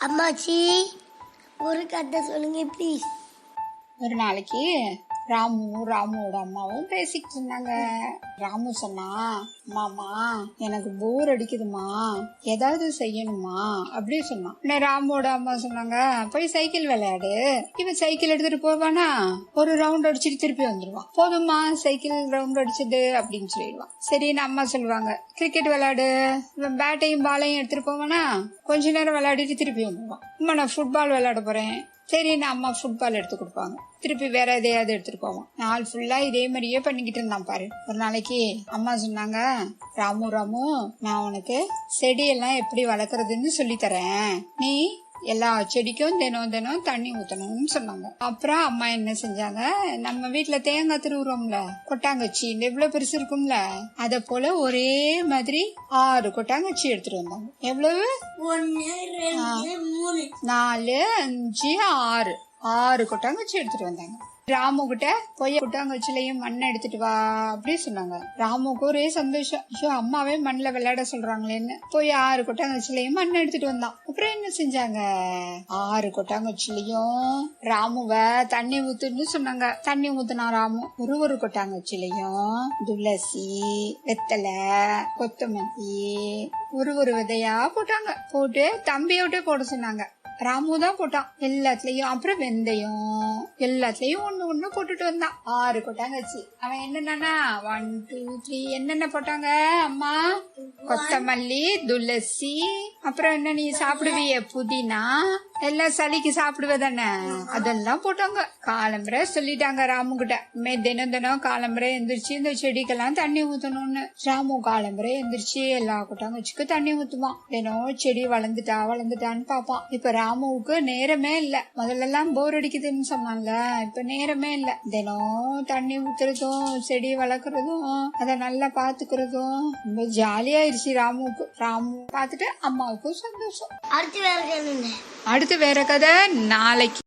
அம்மாச்சி ஒரு கதை சொல்லுங்க ப்ளீஸ் ஒரு நாளைக்கு? ராமு ராமுவோட அம்மாவும் பேசிக்கிட்டு இருந்தாங்க. ராமு சொன்னா மாமா எனக்கு போர் அடிக்குதுமா. ஏதாவது செய்யணுமா? அப்படி சொன்னான். நான் ராமுவோட அம்மா சொன்னாங்க போய் சைக்கிள் விளையாடு. இவன் சைக்கிள் எடுத்துட்டு போவானா? ஒரு ரவுண்ட் அடிச்சுட்டு திருப்பி வந்துருவான். போதுமா சைக்கிள் ரவுண்ட் அடிச்சது அப்படின்னு சொல்லிடுவான். சரின்னு அம்மா சொல்லுவாங்க கிரிக்கெட் விளையாடு. இவன் பேட்டையும் பாலையும் எடுத்துட்டு போவானா? கொஞ்ச நேரம் விளையாடிட்டு திருப்பி வந்துருவான். அம்மா நான் ஃபுட்பால் விளையாட போறேன். சரி அம்மா ஃபுட்பால் எடுத்து கொடுப்பாங்க. திருப்பி வேற எதையாவது எடுத்துட்டு போவோம். நாள் ஃபுல்லா இதே மாதிரியே பண்ணிக்கிட்டு இருந்தான் பாரு. ஒரு நாளைக்கு அம்மா சொன்னாங்க ராமு ராமு நான் உனக்கு செடியெல்லாம் எப்படி வளர்க்கறதுன்னு சொல்லி தரேன். நீ எல்லா செடிக்கும் தினம் தினம் தண்ணி ஊத்தணும்னு சொன்னாங்க. அப்புறம் அம்மா என்ன செஞ்சாங்க? நம்ம வீட்ல தேங்காய் திருவுறோம்ல கொட்டாங்கச்சி இந்த எவ்வளவு பெருசு இருக்கும்ல அத போல ஒரே மாதிரி ஆறு கொட்டாங்கச்சி எடுத்துட்டு வந்தாங்க. எவ்வளவு? நாலு அஞ்சு ஆறு. ஆறு கொட்டாங்குச்சி எடுத்துட்டு வந்தாங்க. ராமு கிட்ட போய் கொட்டாங்குச்சிலையும் மண்ணை எடுத்துட்டு வா அப்படி சொன்னாங்க. ராமுக்கு ஒரே சந்தோஷம். ஐயோ அம்மாவே மண்ணில் விளையாட சொல்றாங்களேன்னு. போய் ஆறு கொட்டாங்குச்சிலையும் மண் எடுத்துட்டு வந்தான். அப்புறம் என்ன செஞ்சாங்க? ஆறு கொட்டாங்குச்சிலையும் ராமுவ தண்ணி ஊத்துன்னு சொன்னாங்க. தண்ணி ஊத்துனா ராமு. ஒரு ஒரு கொட்டாங்குச்சிலையும் துளசி வெத்தலை கொத்தமல்லி ஒரு ஒரு விதையா போட்டாங்க. போட்டு தம்பியோட்டே போட சொன்னாங்க. ராமு தான் போட்டான். எல்லாத்துலயும் அப்புறம் வெந்தயம். எல்லாத்துலயும் ஒண்ணு ஒண்ணு போட்டுட்டு வந்தான். ஆறு கொட்டாங்கச்சு. அவன் என்னன்னா ஒன் டூ த்ரீ என்னென்ன போட்டாங்க அம்மா? கொத்தமல்லி துளசி அப்புறம் என்ன நீ சாப்பிடுவிய? புதினா எல்லாம் சளிக்கு சாப்பிடுவ தானே அதெல்லாம் போட்டாங்க. காலம்பரை சொல்லிட்டாங்க ராமு கிட்ட. மே தினம் தினம் காலம்பரை எந்திரிச்சு இந்த செடிக்கெல்லாம் தண்ணி ஊத்தணும்னு. ராமு காலம்பரை எந்திரிச்சு எல்லா கொட்டாங்கச்சுக்கு தண்ணி ஊத்துவான். தினம் செடி வளர்ந்துட்டா வளர்ந்துட்டான்னு பாப்பான் இப்ப ராமுவுக்கு நேரமே இல்ல. முதல்ல எல்லாம் போர் அடிக்குதுன்னு சொன்னான்ல. இப்ப நேரமே இல்ல. தினம் தண்ணி ஊத்துறதும் செடி வளர்க்கறதும் அத நல்லா பாத்துக்கிறதும் ரொம்ப ஜாலியாயிருச்சு ராமுவுக்கு. ராமு பார்த்துட்டு அம்மாவுக்கும் சந்தோஷம். அடுத்து அடுத்து வேற கதை. நாளைக்கு